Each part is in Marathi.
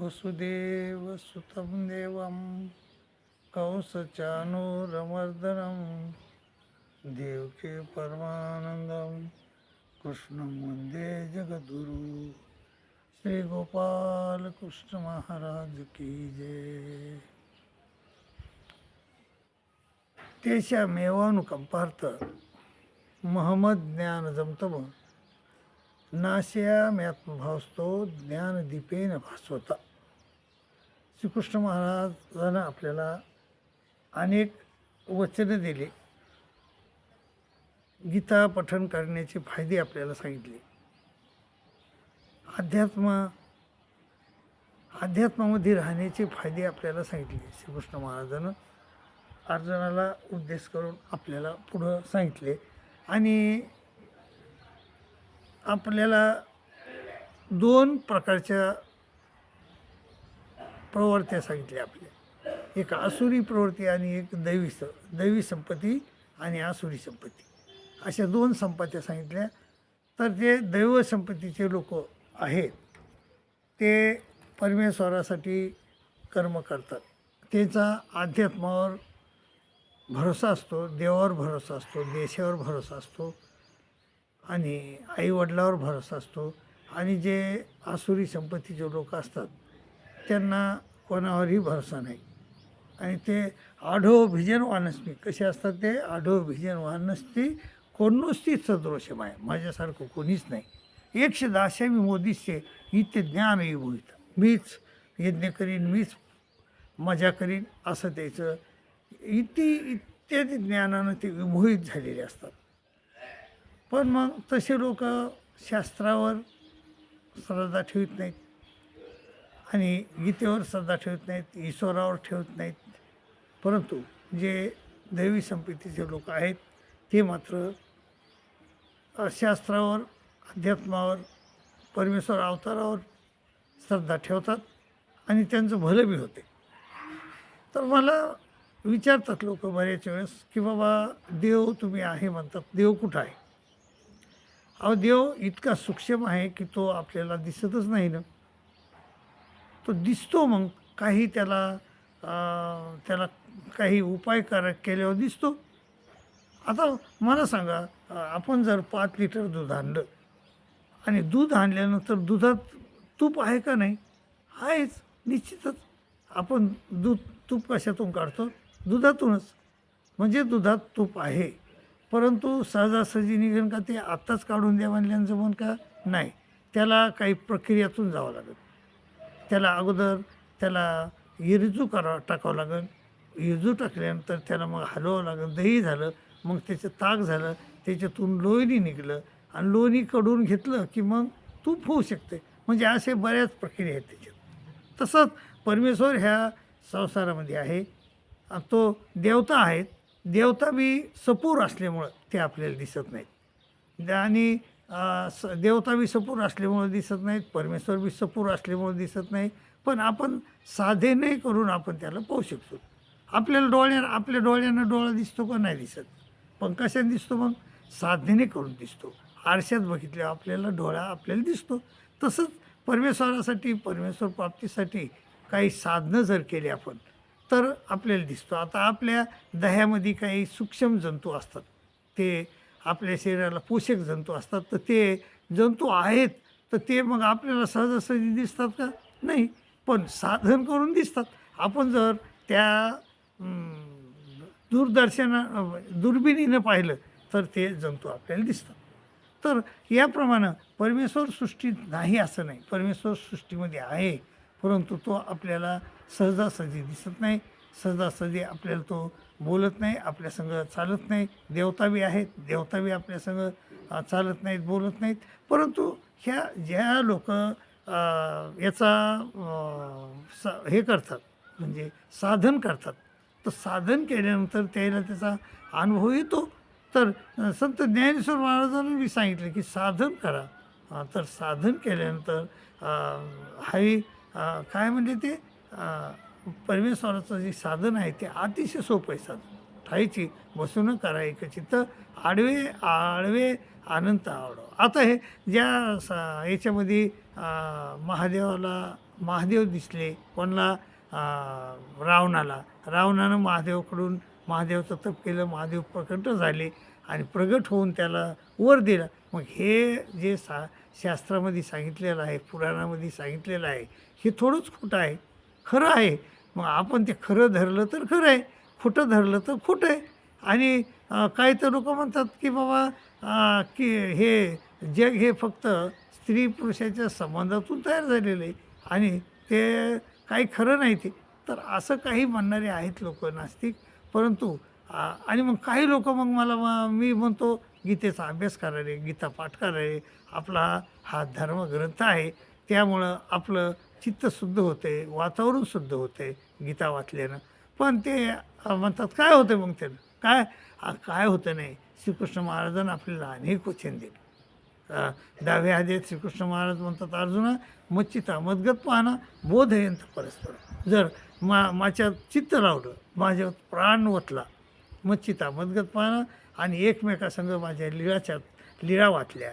वसुदेवसुतं देवं कंसचानूरमर्दनं देवके परमानन्दं कृष्णं वन्दे जगद्गुरु। श्री गोपाल कृष्ण महाराज की जय। तेच्या मेवानुकंपार्थ महमद ज्ञान जमतम ज्ञानदीपेन भासवता। श्रीकृष्ण महाराजांना आपल्याला अनेक वचनं दिले. गीता पठन करण्याचे फायदे आपल्याला सांगितले. अध्यात्म अध्यात्मामध्ये राहण्याचे फायदे आपल्याला सांगितले श्रीकृष्ण महाराजानं. अर्जुनाला उद्देश करून आपल्याला पुढं सांगितले. आणि आपल्याला दोन प्रकारच्या प्रवृत्त्या सांगितल्या आपल्या एक आसुरी प्रवृत्ती आणि एक दैवी स दैवी संपत्ती आणि आसुरी संपत्ती. अशा दोन संपत्त्या सांगितल्या. तर जे दैव संपत्तीचे लोक आहेत ते परमेश्वरासाठी कर्म करतात. त्यांचा अध्यात्मावर भरोसा असतो देवावर भरोसा असतो देशावर भरोसा असतो आणि आईवडिलावर भरोसा असतो. आणि जे आसुरी संपत्तीचे लोक असतात त्यांना कोणावरही भरोसा नाही. आणि ते आढो भिजन वानस्मी कसे असतात ते? आढो भिजन वानस्ती कोणोस्ती सदृशम आहे माझ्यासारखं कोणीच नाही. एकशे दहाशे मी मोदीचे इथे ज्ञान विभूत मीच यज्ञ करीन मीच मजा करीन असं त्याचं इति इत्यादी ज्ञानानं ते विमोहित झालेले असतात. पण मग तसे लोक शास्त्रावर श्रद्धा ठेवत नाहीत. आणि गीतेवर श्रद्धा ठेवत नाहीत ईश्वरावर ठेवत नाहीत. परंतु जे दैवी संपत्तीचे लोक आहेत ते मात्र शास्त्रावर अध्यात्मावर परमेश्वर अवतारावर श्रद्धा ठेवतात आणि त्यांचं भलं बी होते. तर मला विचारतात लोक बऱ्याच वेळेस की बाबा देव तुम्ही आहे म्हणतात. देव कुठं आहे? अहो देव इतका सूक्ष्म आहे की तो आपल्याला दिसतच नाही ना. तो दिसतो मग. काही त्याला त्याला काही उपाय कर केल्यावर दिसतो. आता मला सांगा आपण जर पाच लिटर दूध आणलं आणि दूध आणल्यानंतर दुधात तूप आहे का नाही? आहेच निश्चितच. आपण दूध तूप कशातून काढतो? दुधातूनच. म्हणजे दुधात तूप आहे. परंतु सहजासहजी निघेल का ते आत्ताच काढून द्या म्हणल्यानं जमून का? नाही. त्याला काही प्रक्रियातून जावं लागत त्याला अगोदर त्याला इरजू करा टाकावं लागेल इरजू टाकल्यानंतर त्याला मग हलवावं लागेल दही झालं मग त्याचं ताक झालं त्याच्यातून लोणी निघलं आणि लोणी कडून घेतलं की मग तूप होऊ शकते. म्हणजे असे बऱ्याच प्रक्रिया आहेत त्याच्यात. तसंच परमेश्वर ह्या संसारामध्ये आहे तो देवता आहेत. देवता बी सपूर असल्यामुळं ते आपल्याला दिसत नाहीत. आणि स देवता बी सपूर असल्यामुळं दिसत नाहीत परमेश्वर बी सपूर असल्यामुळं दिसत नाही पण आपण साधे नाही करून आपण त्याला पाहू शकतो. आपल्याला डोळ्या आपल्या डोळ्यांना डोळा दिसतो का नाही दिसत. पण कशाने दिसतो मग? साधनेने करून दिसतो. आरशात बघितल्यावर आपल्याला डोळा आपल्याला दिसतो. तसंच परमेश्वरासाठी परमेश्वर प्राप्तीसाठी काही साधनं जर केली आपण तर आपल्याला दिसतो. आता आपल्या दह्यामध्ये काही सूक्ष्म जंतू असतात. ते आपल्या शरीराला पोषक जंतू असतात तर ते जंतू आहेत तर ते मग आपल्याला सहजासहजी दिसतात का? नाही पण साधन करून दिसतात. आपण जर त्या दूरदर्शना दुर्बिणीनं पाहिलं तर ते जंतू आपल्याला दिसतात. तर याप्रमाणे परमेश्वर सृष्टीत नाही असं नाही. परमेश्वर सृष्टीमध्ये आहे परंतु तो आपल्याला सहजासहजी दिसत नाही. सहजासहजी आपल्याला तो बोलत नाही आपल्या संग चालत नाही. देवता बी आहेत देवता बी आपल्या संग चालत नाहीत बोलत नाहीत. परंतु ह्या ज्या लोक याचा स हे करतात म्हणजे साधन करतात. तर साधन केल्यानंतर त्याला त्याचा अनुभव येतो. तर संत ज्ञानेश्वर महाराजांनी मी सांगितलं की साधन करा. तर साधन केल्यानंतर हाही काय म्हणजे ते? परमेश्वराचं जे साधन आहे ते अतिशय सोपं आहे साधन. ठाईची बसून करा एक चित्त आडवे आडवे अनंत आवडो. आता हे ज्या स याच्यामध्ये महादेवाला महादेव दिसले कोणाला? रावणाला. रावणानं महादेवाकडून महादेवाचं तप केलं महादेव प्रकट झाले आणि प्रगट होऊन त्याला वर दिला. मग हे जे सा शास्त्रामध्ये सांगितलेलं आहे पुराणामध्ये सांगितलेलं आहे हे थोडंच खोटं आहे. खरं आहे. मग आपण ते खरं धरलं तर खरं आहे खोटं धरलं तर खोटं आहे. आणि काही तर लोक म्हणतात की बाबा की हे जग हे फक्त स्त्री पुरुषाच्या संबंधातून तयार झालेलं आहे आणि ते काही खरं नाही ते. तर असं काही म्हणणारे आहेत लोक नास्तिक. परंतु आणि मग काही लोक मग मला मी म्हणतो गीतेचा अभ्यास करायला गीता पाठ करायला आपला हा धर्मग्रंथ आहे. त्यामुळं आपलं चित्त शुद्ध होते वातावरण शुद्ध होते गीता वाचल्यानं. पण ते म्हणतात काय होतं मग त्यानं? काय? काय होतं नाही? श्रीकृष्ण महाराजांना आपल्याला अनेक वचन दिले. अ, दहाव्या श्रीकृष्ण महाराज म्हणतात अर्जुना मच्चिता मदगत पाहणं बोधयंत परस्पर. जर मा माझ्या चित्त लावलं माझ्यात प्राण वतला मच्चिता मदगत पाहणं आणि एकमेकासंग माझ्या लिळाच्या लिळा वाचल्या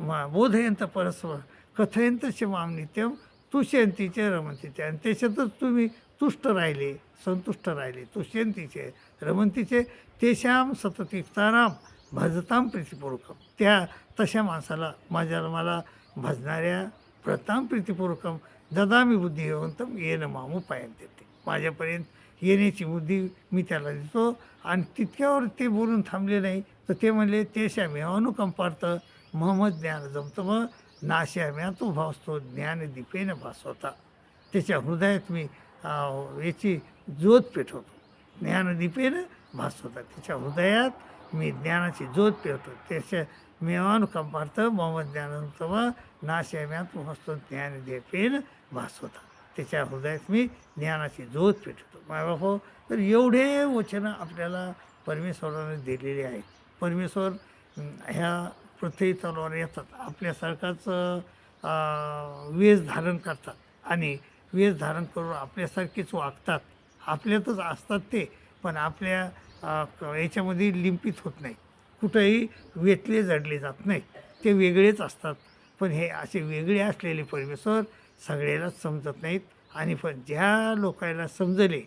मा बोधयंत परस्पर कथयंतचे माम नित्यम तुष्यंतीचे रमंतीचे आणि त्याच्यातच तुम्ही तुष्ट राहिले संतुष्ट राहिले. तुष्यंतीचे रमंतीचे तेशाम सततिक्ताराम भजताम प्रीतिपूर्वकम त्या तशा माणसाला माझ्या मला भजणाऱ्या प्रताम प्रीतिपूर्वकम ददामी बुद्धिवंतम येणं मामू पायन देते माझ्यापर्यंत येण्याची बुद्धी मी त्याला देतो. आणि तितक्यावर ते बोलून थांबले नाही. तर ते म्हणले तेशामी अनुकंपार्थ महमद ज्ञान जमतं मग. नाश्याम्या भासतो ज्ञानदीपेनं भासवता त्याच्या हृदयात मी याची ज्योत पेटवतो. ज्ञानदीपेनं भासवता त्याच्या हृदयात मी ज्ञानाची ज्योत पेटवतो. त्याच्या मेवानुकंपार्थ मोहम्मद ज्ञानंतव नाश्याम्या भासतो ज्ञानदीपेनं भासवता त्याच्या हृदयात मी ज्ञानाची ज्योत पेटवतो. मायबाप हो, तर एवढे वचनं आपल्याला परमेश्वराने दिलेले आहेत. परमेश्वर ह्या पृथ्वी तलवार येतात. आपल्यासारखाच अं, धारण करतात. आणि वेष धारण करून आपल्यासारखेच वागतात. आपल्यातच असतात ते पण आपल्या क- याच्यामध्ये लिंपित होत नाही. कुठंही वेतले जडले जात नाही. ते वेगळेच असतात. पण हे असे वेगळे असलेले परमेश्वर सगळ्यालाच समजत नाहीत. आणि पण ज्या लोकांना समजले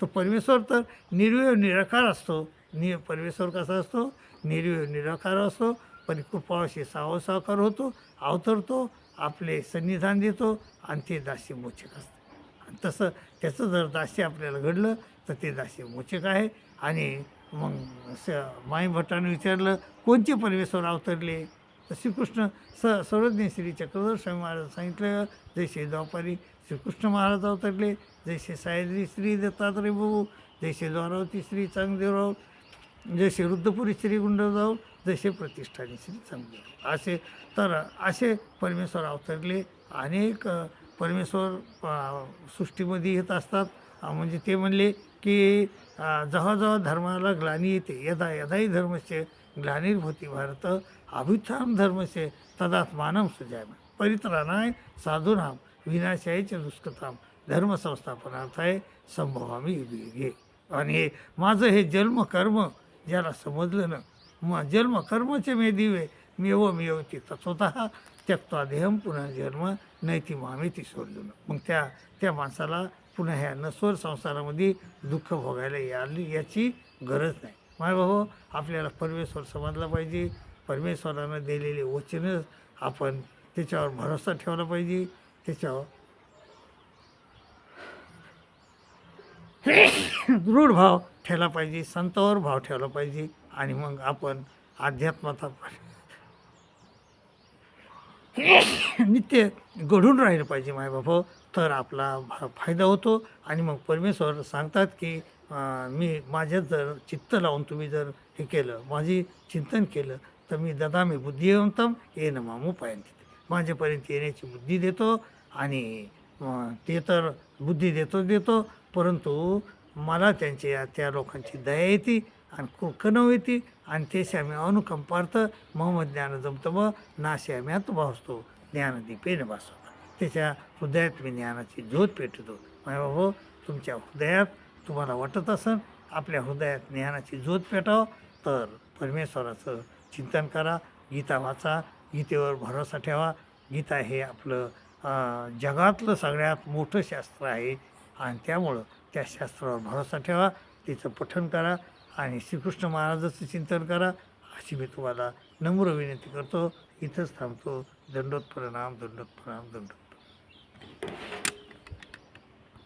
तो परमेश्वर तर निर्वय निराकार असतो. नि परमेश्वर कसा असतो? निर्वय निराकार असतो. पण कृपाशी सावसाकार होतो अवतरतो आपले सन्निधान देतो आणि ते दास्य मोचक असतं. आणि तसं त्याचं जर दास्य आपल्याला घडलं तर ते दास्य मोचक आहे. आणि मग स माईभट्टानं विचारलं कोणते परमेश्वर अवतरले? तर श्रीकृष्ण स सर्वज्ञ श्री चक्रधर स्वामी महाराज सांगितलं जैसे द्वापारी श्रीकृष्ण महाराज अवतरले जैसे सायद्री श्री दत्तात्रय प्रभू श्री द्वारावती श्री चांगदेवराव म्हणजे जसे वृद्धपुरी श्रीगुंड जाऊ जसे प्रतिष्ठाने श्री चांगले असे तर असे परमेश्वर अवतरले. अनेक परमेश्वर सृष्टीमध्ये येत असतात. म्हणजे ते म्हणले की अ, जेव्हा जेव्हा धर्माला ग्लानी येते. यदा यदाही धर्मस्य ग्लानिर्भूती भारत अभ्युत्थान धर्मस्य तदात्मानं सुजाम। परित्राणाय साधूनाम विनाशायचे च दुष्कताम धर्मसंस्थापनार्थाय संभवामी युगे आणि हे माझं हे जन्म कर्म ज्याला समजलं ना. मग जन्म कर्मचे मे दिवे मेव मेवती स्वतः त्यक्ता देहम पुन्हा जन्म नैती मामेती सोडलं मग त्या त्या माणसाला पुन्हा ह्या नस्वर संसारामध्ये दुःख भोगायला याली याची गरज नाही. माय भाऊ आपल्याला परमेश्वर समजला पाहिजे. परमेश्वरानं दिलेले वचनच आपण त्याच्यावर भरोसा ठेवला पाहिजे. त्याच्यावर दृढ भाव ठेवला पाहिजे संतावर भाव ठेवला पाहिजे आणि मग आपण अध्यात्माचा नित्य घडून राहिलं पाहिजे मायबाप तर आपला भा- फायदा होतो आणि मग परमेश्वर सांगतात की मी माझ्यात जर चित्त लावून तुम्ही जर हे केलं माझी चिंतन केलं तर मी दादा मी बुद्धिवंतम ये न मामू पायन माझ्यापर्यंत येण्याची बुद्धी देतो आणि ते तर बुद्धी देतो देतो परंतु मला त्यांच्या त्या लोकांची दया येते आणि कुकणव येते आणि ते श्यामी अनुकंपार्थ मोहम्मद ज्ञान जमतं ना श्याम्यात भासतो. ज्ञानदीपेन भासतो त्याच्या हृदयात मी ज्ञानाची ज्योत पेटतो माझ्या बाबा तुमच्या हृदयात तुम्हाला वाटत असेल आपल्या हृदयात ज्ञानाची ज्योत पेटावं तर परमेश्वराचं चिंतन करा गीता वाचा गीतेवर भरोसा ठेवा. गीता हे आपलं जगातलं सगळ्यात मोठं शास्त्र आहे. आणि त्यामुळं त्या शास्त्रावर भरोसा ठेवा तिचं पठण करा आणि श्रीकृष्ण महाराजाचं चिंतन करा अशी मी तुम्हाला नम्र विनंती करतो. इथंच थांबतो. दंडोत प्रणाम दंडोत दंडोत